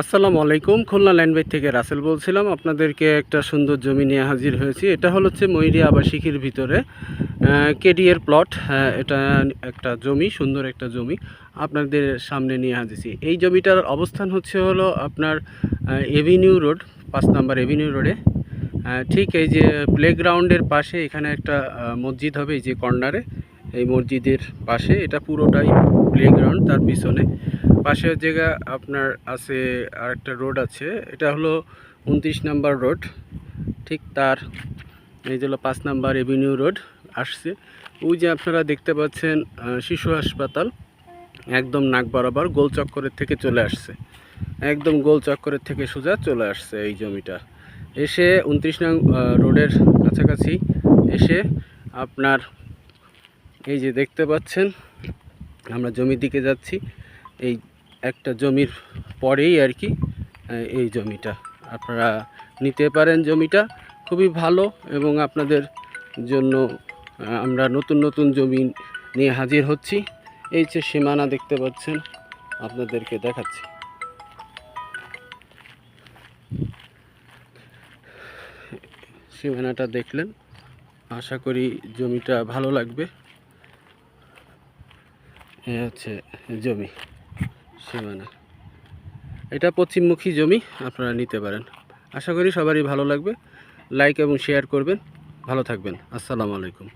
আসসালামু আলাইকুম। খুলনা ল্যান্ডবাই থেকে রাসেল বলছিলাম। আপনাদেরকে একটা সুন্দর জমি নিয়ে হাজির হয়েছি। এটা হলো হচ্ছে ময়ূরী আবাসিকের ভিতরে কেডিএর প্লট। এটা একটা জমি, সুন্দর একটা জমি আপনাদের সামনে নিয়ে হাজিরছি এই জমিটার অবস্থান হচ্ছে হলো আপনার এভিনিউ রোড, পাঁচ নাম্বার এভিনিউ রোডে। ঠিক এই যে প্লেগ্রাউন্ডের পাশে এখানে একটা মসজিদ হবে, এই যে কর্নারে। এই মসজিদের পাশে, এটা পুরোটাই প্লেগ্রাউন্ড তার পিছনে। পাশের জায়গা আপনার আছে আরেকটা রোড আছে, এটা হলো উনত্রিশ নাম্বার রোড ঠিক তার, এই হলো পাঁচ নাম্বার এভিনিউ রোড আসছে। ওই যে আপনারা দেখতে পাচ্ছেন শিশু হাসপাতাল, একদম নাক বরাবর গোল চক্করের থেকে চলে আসছে। একদম গোল চক্করের থেকে সোজা চলে আসছে এই জমিটা। এসে উনত্রিশ নং রোডের কাছাকাছি এসে আপনার এই যে দেখতে পাচ্ছেন, আমরা জমির দিকে যাচ্ছি। এই একটা জমির পরেই আর কি এই জমিটা। আপনারা নিতে পারেন জমিটা, খুবই ভালো এবং আপনাদের জন্য আমরা নতুন নতুন জমি নিয়ে হাজির হচ্ছি। এই যে সীমানা দেখতে পাচ্ছেন, আপনাদেরকে দেখাচ্ছি। সীমানাটা দেখলেন, আশা করি জমিটা ভালো লাগবে। এ হচ্ছে জমি, সীমানা। এটা পশ্চিমমুখী জমি, আপনারা নিতে পারেন। আশা করি সবারই ভালো লাগবে। লাইক এবং শেয়ার করবেন। ভালো থাকবেন। আসসালামু আলাইকুম।